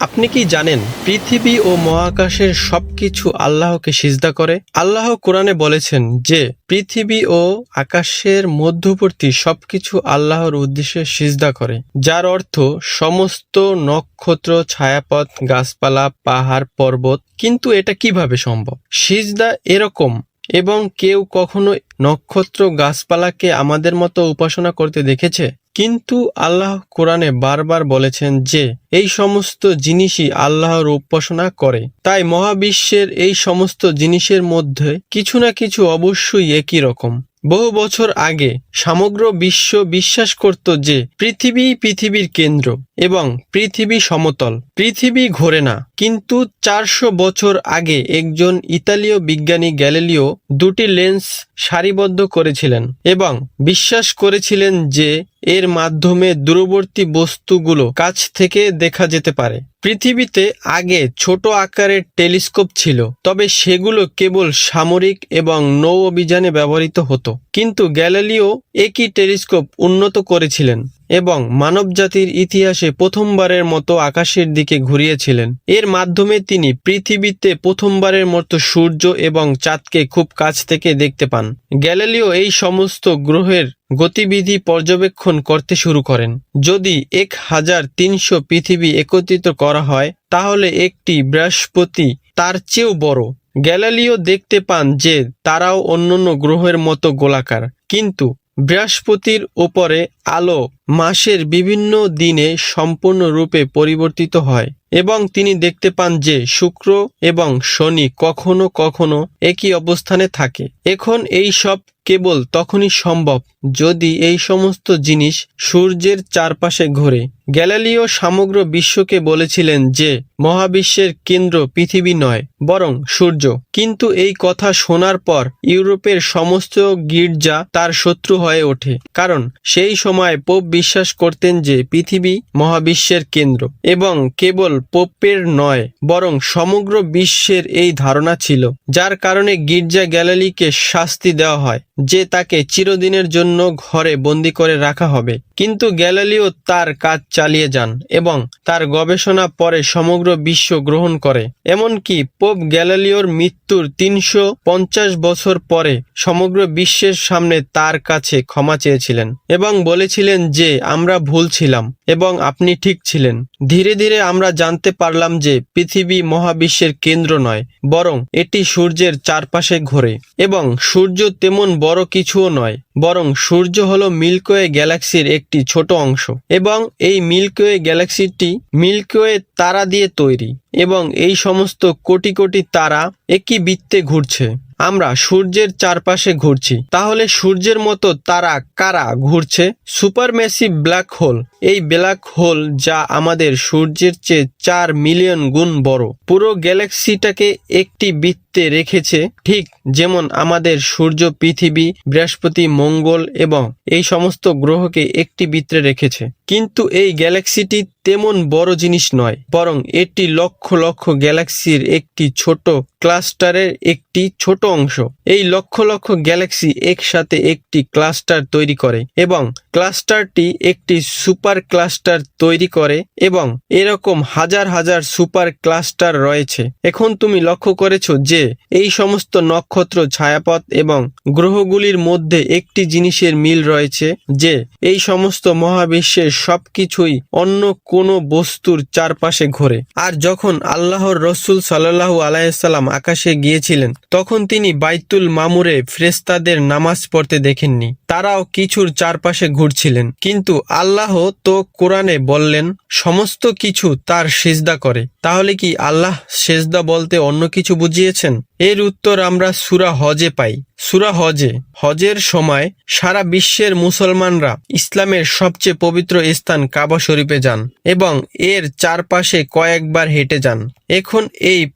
আপনি কি জানেন পৃথিবী ও মহাকাশের সবকিছু আল্লাহকে সিজদা করে? আল্লাহ কোরআনে বলেছেন যে, পৃথিবী ও আকাশের মধ্যবর্তী সবকিছু আল্লাহর উদ্দেশ্যে সিজদা করে, যার অর্থ সমস্ত নক্ষত্র, ছায়াপথ, গাছপালা, পাহাড়, পর্বত। কিন্তু এটা কীভাবে সম্ভব? সিজদা এরকম, এবং কেউ কখনো নক্ষত্র, গাছপালাকে আমাদের মতো উপাসনা করতে দেখেছে? কিন্তু আল্লাহ কোরআনে বারবার বলেছেন যে, এই সমস্ত জিনিসই আল্লাহর উপাসনা করে। তাই মহাবিশ্বের এই সমস্ত জিনিসের মধ্যে কিছু না কিছু অবশ্যই একই রকম। বহু বছর আগে সমগ্র বিশ্ব বিশ্বাস করত যে পৃথিবী পৃথিবীর কেন্দ্র এবং পৃথিবী সমতল। পৃথিবী ঘোরে না। কিন্তু চারশো বছর আগে একজন ইতালীয় বিজ্ঞানী গ্যালিলিও দুটি লেন্স সারিবদ্ধ করেছিলেন এবং বিশ্বাস করেছিলেন যে এর মাধ্যমে দূরবর্তী বস্তুগুলো কাছ থেকে দেখা যেতে পারে। পৃথিবীতে আগে ছোট আকারের টেলিস্কোপ ছিল, তবে সেগুলো কেবল সামরিক এবং নৌ অভিযানে ব্যবহৃত হতো। কিন্তু গ্যালিলিও একই টেলিস্কোপ উন্নত করেছিলেন এবং মানবজাতির ইতিহাসে প্রথমবারের মতো আকাশের দিকে ঘুরিয়েছিলেন। এর মাধ্যমে তিনি পৃথিবীতে প্রথমবারের মতো সূর্য এবং চাঁদকে খুব কাছ থেকে দেখতে পান। গ্যালিলিও এই সমস্ত গ্রহের গতিবিধি পর্যবেক্ষণ করতে শুরু করেন। যদি এক হাজার তিনশো পৃথিবী একত্রিত করা হয়, তাহলে একটি বৃহস্পতি তার চেয়েও বড়। গ্যালালিও দেখতে পান যে তারাও অন্যান্য গ্রহের মতো গোলাকার। কিন্তু বৃহস্পতির ওপরে আলো মাসের বিভিন্ন দিনে সম্পূর্ণরূপে পরিবর্তিত হয় এবং তিনি দেখতে পান যে শুক্র এবং শনি কখনো কখনো একই অবস্থানে থাকে। এখন এই সব কেবল তখনই সম্ভব যদি এই সমস্ত জিনিস সূর্যের চারপাশে ঘোরে। গ্যালালিও সমগ্র বিশ্বকে বলেছিলেন যে, মহাবিশ্বের কেন্দ্র পৃথিবী নয়, বরং সূর্য। কিন্তু এই কথা শোনার পর ইউরোপের সমস্ত গির্জা তার শত্রু হয়ে ওঠে, কারণ সেই সময় পোপ বিশ্বাস করতেন যে, পৃথিবী মহাবিশ্বের কেন্দ্র, এবং কেবল পোপের নয়, বরং সমগ্র বিশ্বের এই ধারণা ছিল, যার কারণে গির্জা গ্যালালিকে শাস্তি দেওয়া হয়, যে তাকে চিরদিনের জন্য ঘরে বন্দি করে রাখা হবে। কিন্তু গ্যালালিও তার কাজ চালিয়ে যান এবং তার গবেষণা পরে সমগ্র বিশ্ব গ্রহণ করে। এমনকি পোপ গ্যালালিওর মৃত্যুর তিনশো পঞ্চাশ বছর পরে সমগ্র বিশ্বের সামনে তার কাছে ক্ষমা চেয়েছিলেন এবং বলেছিলেন যে, আমরা ভুল ছিলাম। এবং আপনি ঠিক ছিলেন। ধীরে ধীরে আমরা জানতে পারলাম যে পৃথিবী মহাবিশ্বের কেন্দ্র নয়, বরং এটি সূর্যের চারপাশে ঘোরে। এবং সূর্য তেমন বড় কিছুও নয়, বরং সূর্য হলো মিল্কওয়ে গ্যালাক্সির একটি ছোট অংশ। এবং এই মিল্কওয়ে গ্যালাক্সিটি মিল্কওয়ে তারা দিয়ে তৈরি, এবং এই সমস্ত কোটি কোটি তারা একই বৃত্তে ঘুরছে। আমরা সূর্যের চারপাশে ঘুরছি। তাহলে সূর্যের মতো তারা কারা ঘুরছে? Supermassive black hole. এই ব্ল্যাক হোল যা আমাদের সূর্যের চেয়ে চার মিলিয়ন গুণ বড়। পুরো গ্যালাক্সিটাকে একটি বৃত্তে রেখেছে, ঠিক যেমন আমাদের সূর্য পৃথিবী, বৃহস্পতি, মঙ্গল এবং এই সমস্ত গ্রহকে একটি বৃত্তে রেখেছে। কিন্তু এই গ্যালাক্সিটি তেমন বড় জিনিস নয়, বরং এটি লক্ষ লক্ষ গ্যালাক্সির একটি ছোট ক্লাস্টারের একটি ছোট অংশ। এই লক্ষ লক্ষ গ্যালাক্সি একসাথে একটি ক্লাস্টার তৈরি করে এবং ক্লাস্টারটি একটি সুপার ক্লাস্টার তৈরি করে এবং এরকম হাজার হাজার সুপার ক্লাস্টার রয়েছে। এখন তুমি লক্ষ্য করেছ যে এই সমস্ত নক্ষত্র ছায়াপথ এবং গ্রহগুলির মধ্যে একটি জিনিসের মিল রয়েছে যে এই সমস্ত মহাবিশ্বের সবকিছুই অন্য কোনো বস্তুর চারপাশে ঘোরে। আর যখন আল্লাহর রসুল সাল্লাহু আলাইসাল্লাম আকাশে গিয়েছিলেন, তখন তিনি বাইতুল মামুরে ফ্রেস্তাদের নামাজ পড়তে দেখেননি। তারাও কিছুর চারপাশে ঘুরছিলেন। কিন্তু আল্লাহ তো কোরআনে বললেন, সমস্ত কিছু তার সেজদা করে। তাহলে কি আল্লাহ সেজদা বলতে অন্য কিছু বুঝিয়েছেন? এর উত্তর আমরা সুরা হজে পাই। সুরা হজে, হজের সময় সারা বিশ্বের মুসলমানরা ইসলামের সবচেয়ে পবিত্র স্থান কাবা শরীফে যান এবং এর চারপাশে কয়েকবার হেঁটে যান। এখন এই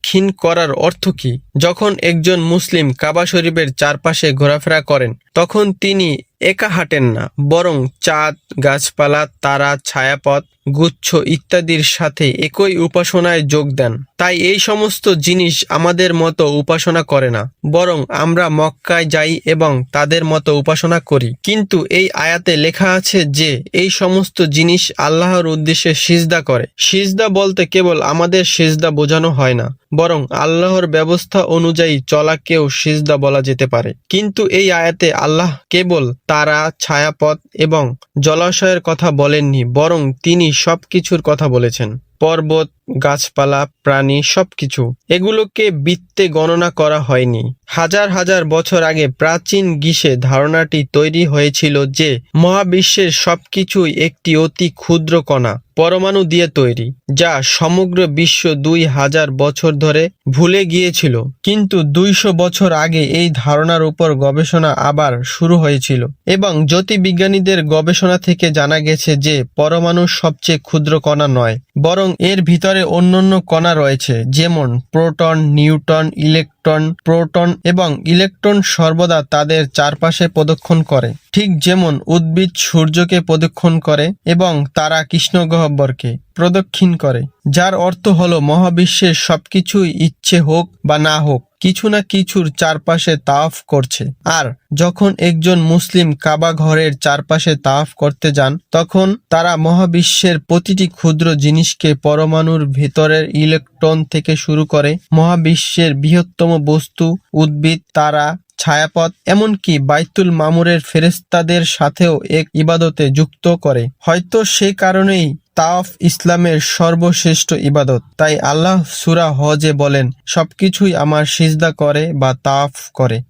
প্রদক্ষিণ করার অর্থ কি? যখন একজন মুসলিম কাবা শরীফের চারপাশে ঘোরাফেরা করেন, তখন তিনি একা হাঁটেন না, বরং চাঁদ, গাছপালা, তারা, ছায়াপথ, গুচ্ছ ইত্যাদির সাথে একই উপাসনায় যোগ দেন। তাই এই সমস্ত জিনিস আমাদের মতো উপাসনা করে না, বরং আমরা মক্কায় যাই এবং তাদের মতো উপাসনা করি। কিন্তু এই আয়াতে লেখা আছে যে, এই সমস্ত জিনিস আল্লাহর উদ্দেশ্যে সিজদা করে। সিজদা বলতে কেবল আমাদের সিজদা বোঝানো হয় না। বরং আল্লাহর ব্যবস্থা অনুযায়ী চলাকেও সিজদা বলা যেতে পারে। কিন্তু এই আয়াতে আল্লাহ কেবল তারা, ছায়াপথ এবং জলাশয়ের কথা বলেননি, বরং তিনি সবকিছুর কথা বলেছেন। পর্বত, গাছপালা, প্রাণী সবকিছু। এগুলোকে বৃত্তে গণনা করা হয়নি। হাজার হাজার বছর আগে প্রাচীন গ্রীষে ধারণাটি তৈরি হয়েছিল যে মহাবিশ্বের সবকিছুই একটি অতি ক্ষুদ্র কণা, পরমাণু দিয়ে তৈরি, যা সমগ্র বিশ্ব দুই হাজার বছর ধরে ভুলে গিয়েছিল। কিন্তু দুইশো বছর আগে এই ধারণার উপর গবেষণা আবার শুরু হয়েছিল এবং জ্যোতির্বিজ্ঞানীদের গবেষণা থেকে জানা গেছে যে পরমাণু সবচেয়ে ক্ষুদ্র কণা নয়, বরং এর ভিতরে অন্যান্য কণা রয়েছে, যেমন প্রোটন, নিউটন, ইলেকট্রন, প্রোটন এবং ইলেকট্রন সর্বদা তাদের চারপাশে প্রদক্ষণ করে। ঠিক যেমন উদ্ভিদ সূর্যকে প্রদক্ষণ করে এবং তারা কৃষ্ণগহ্বরকে প্রদক্ষিণ করে, যার অর্থ হলো মহাবিশ্বের সবকিছুই ইচ্ছে হোক বা না হোক। কিছু না কিছুর চারপাশে তাওয়াফ করছে। আর যখন একজন মুসলিম কাবা ঘরের চারপাশে তাফ করতে যান, তখন তারা মহাবিশ্বের প্রতিটি ক্ষুদ্র জিনিসকে পরমাণুর ভেতরের ইলেকট্রন থেকে শুরু করে মহাবিশ্বের বৃহত্তম বস্তু, উদ্ভিদ, তারা, ছায়াপথ, এমনকি বাইতুল মামুরের ফেরেস্তাদের সাথেও এক ইবাদতে যুক্ত করে। হয়তো সে কারণেই তাওয়াফ ইসলামের সর্বশ্রেষ্ঠ ইবাদত। তাই আল্লাহ সুরা হজে বলেন, সবকিছুই আমার সিজদা করে বা তাফ করে।